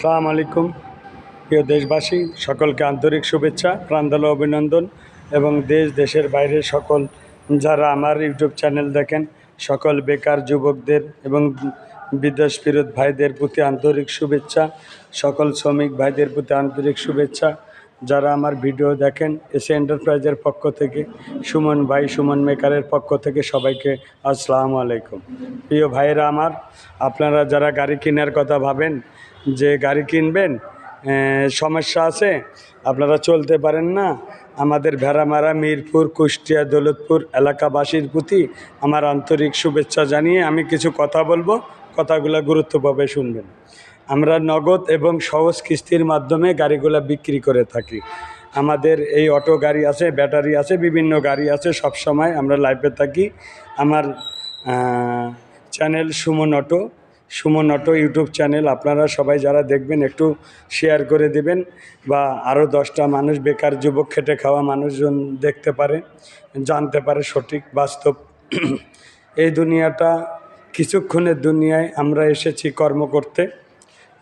সালাম আলাইকুম। প্রিয় দেশবাসী, সকলকে আন্তরিক শুভেচ্ছা, প্রাণদাল অভিনন্দন এবং দেশ, দেশের বাইরে সকল যারা আমার ইউটিউব চ্যানেল দেখেন, সকল বেকার যুবকদের এবং বিদেশ ফিরত ভাইদের প্রতি আন্তরিক শুভেচ্ছা, সকল শ্রমিক ভাইদের প্রতি আন্তরিক শুভেচ্ছা যারা আমার ভিডিও দেখেন এসে এন্টারপ্রাইজের পক্ষ থেকে, সুমন ভাই, সুমন মেকারের পক্ষ থেকে সবাইকে আসসালামু আলাইকুম। প্রিয় ভাইয়েরা আমার, আপনারা যারা গাড়ি কেনার কথা ভাবেন, যে গাড়ি কিনবেন সমস্যা আছে, আপনারা চলতে পারেন না। আমাদের ভেড়ামারা মিরপুর, কুষ্টিয়া, দৌলতপুর এলাকাবাসীর প্রতি আমার আন্তরিক শুভেচ্ছা জানিয়ে আমি কিছু কথা বলব, কথাগুলো গুরুত্বভাবে শুনবেন। আমরা নগদ এবং সহজ কিস্তির মাধ্যমে গাড়িগুলো বিক্রি করে থাকি। আমাদের এই অটো গাড়ি আছে, ব্যাটারি আছে, বিভিন্ন গাড়ি আছে, সব সময় আমরা লাইভে থাকি। আমার channel Suman auto. Suman auto YouTube channel, আপনারা সবাই যারা দেখবেন একটু শেয়ার করে দিবেন বা আরও দশটা মানুষ, বেকার যুবক, খেটে খাওয়া মানুষজন দেখতে পারে, জানতে পারে সঠিক, বাস্তব। এই দুনিয়াটা, কিছুক্ষণের দুনিয়ায় আমরা এসেছি কর্ম করতে।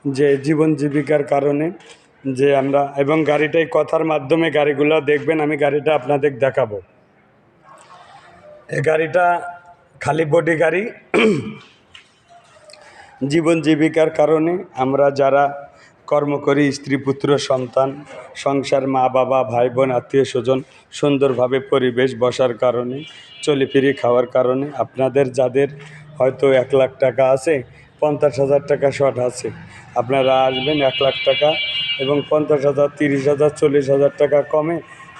যে জীবন জীবিকার কারণে যে আমরা, এবং গাড়িটাই কথার মাধ্যমে গাড়িগুলো দেখবেন, আমি গাড়িটা আপনাদের দেখাবো। এই গাড়িটা খালি বডি গাড়ি। জীবন জীবিকার কারণে আমরা যারা কর্ম করি, স্ত্রী, পুত্র, সন্তান, সংসার, মা, বাবা, ভাই, বোন, আত্মীয়, স্বজন, সুন্দরভাবে পরিবেশ বসার কারণে, চলে ফিরে খাওয়ার কারণে, আপনাদের যাদের হয়তো এক লাখ টাকা আছে পঞ্চাশ হাজার টাকা শর্ট আছে। আপনারা আসবেন এক লাখ টাকা এবং পঞ্চাশ হাজার, তিরিশ হাজার, চল্লিশ হাজার টাকা কমে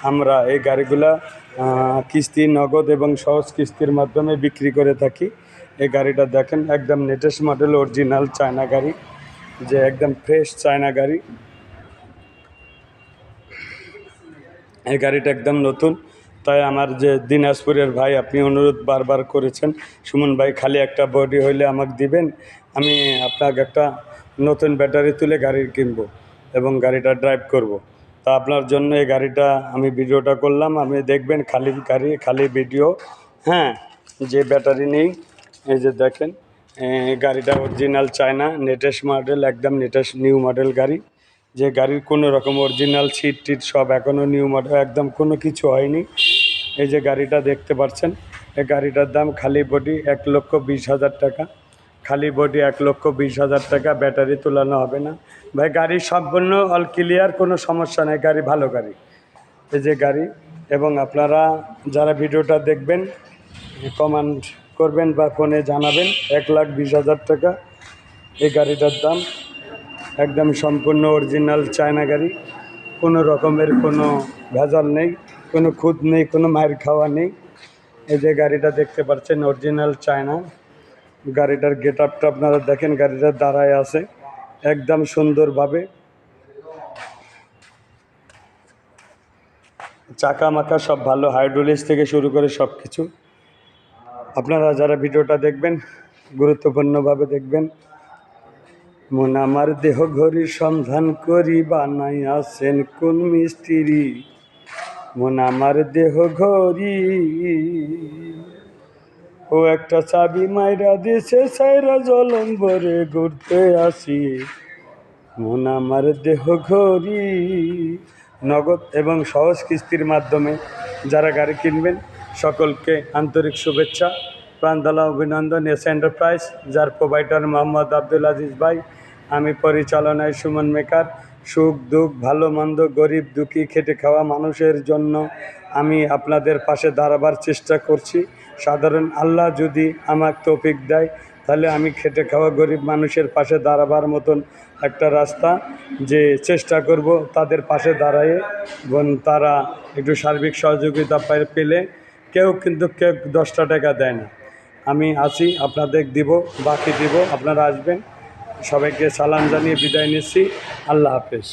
আমরা এই গাড়িগুলা কিস্তি, নগদ এবং সহজ কিস্তির মাধ্যমে বিক্রি করে থাকি। এই গাড়িটা দেখেন, একদম লেটেস্ট মডেল অরিজিনাল চায়না গাড়ি, যে একদম ফ্রেশ চায়না গাড়ি। এই গাড়িটা একদম নতুন। তাই আমার যে দিনাজপুরের ভাই, আপনি অনুরোধ বারবার করেছেন, সুমন ভাই খালি একটা বডি হইলে আমাকে দিবেন, আমি আপনাকে একটা নতুন ব্যাটারি তুলে গাড়ি কিনবো এবং গাড়িটা ড্রাইভ করব। তা আপনার জন্য এই গাড়িটা আমি ভিডিওটা করলাম, আপনি দেখবেন খালি গাড়ি, খালি ভিডিও হ্যাঁ যে ব্যাটারি নেই, এই যে দেখেন গাড়িটা অরিজিনাল চায়না নেটেস্ট মডেল একদম নেটেস্ট নিউ মডেল গাড়ি যে গাড়ির কোনো রকম অরিজিনাল সিট টিট সব এখনও নিউ মডেল একদম কোনো কিছু হয়নি এই যে গাড়িটা দেখতে পাচ্ছেন, এই গাড়িটার দাম খালি বডি এক লক্ষ বিশ হাজার টাকা। খালি বডি এক লক্ষ বিশ হাজার টাকা, ব্যাটারি তোলানো হবে না। ভাই, গাড়ি সম্পূর্ণ অল ক্লিয়ার কোনো সমস্যা নেই, গাড়ি ভালো গাড়ি। এই যে গাড়ি, এবং আপনারা যারা ভিডিওটা দেখবেন, কমান্ড করবেন বা ফোনে জানাবেন, এক লাখ বিশ হাজার টাকা। এই গাড়িটার দাম একদম সম্পূর্ণ অরিজিনাল চায়না গাড়ি। কোনো রকমের কোনো ভেজাল নেই। কোনো খুদ নেই, কোনো মায়ের খাওয়া নেই। এই যে গাড়িটা দেখতে পাচ্ছেন অরিজিনাল চায়না গাড়িটার গেট আপটা আপনারা দেখেন, গাড়িটা দাঁড়ায় আছে, একদম সুন্দরভাবে। চাকা মাকা সব ভালো হাইড্রোলিক্স থেকে শুরু করে সব কিছু আপনারা যারা ভিডিওটা দেখবেন, গুরুত্বপূর্ণভাবে দেখবেন, মন আমার দেহ ঘড়ির সন্ধান করি বানাই আছেন কোন মিস্ত্রি? মন আমার দেহ ঘড়ি। ও একটা চাবি মাইরা দিছে, সাইরা জলম্বরে ঘুরতে আসি। মন আমার দেহ ঘড়ি। নগদ এবং সহজ কিস্তির মাধ্যমে যারা গাড়ি কিনবেন, সকলকে আন্তরিক শুভেচ্ছা, প্রাণদালা অভিনন্দন এস এন্টারপ্রাইজ যার প্রোভাইডার মোহাম্মদ আব্দুল আজিজ ভাই। আমি পরিচালনায় সুমন মেকার সুখ, দুঃখ, ভালো, মন্দ, গরিব, দুঃখী, খেটে খাওয়া মানুষের জন্য আমি আপনাদের পাশে দাঁড়াবার চেষ্টা করছি। সাধারণ আল্লাহ যদি আমাকে তৌফিক দেয়, তাহলে আমি খেটে খাওয়া গরিব মানুষের পাশে দাঁড়াবার মতন একটা রাস্তা যে চেষ্টা করব তাদের পাশে দাঁড়ায়ে এবং তারা একটু সার্বিক সহযোগিতা পেলে কেউ কিন্তু কেউ দশটা টাকা দেয় না। আমি আছি, আপনাদের দিব, বাকি দিব, আপনারা আসবেন। সবাইকে সালাম জানিয়ে বিদায় নিচ্ছি। আল্লাহ হাফেজ।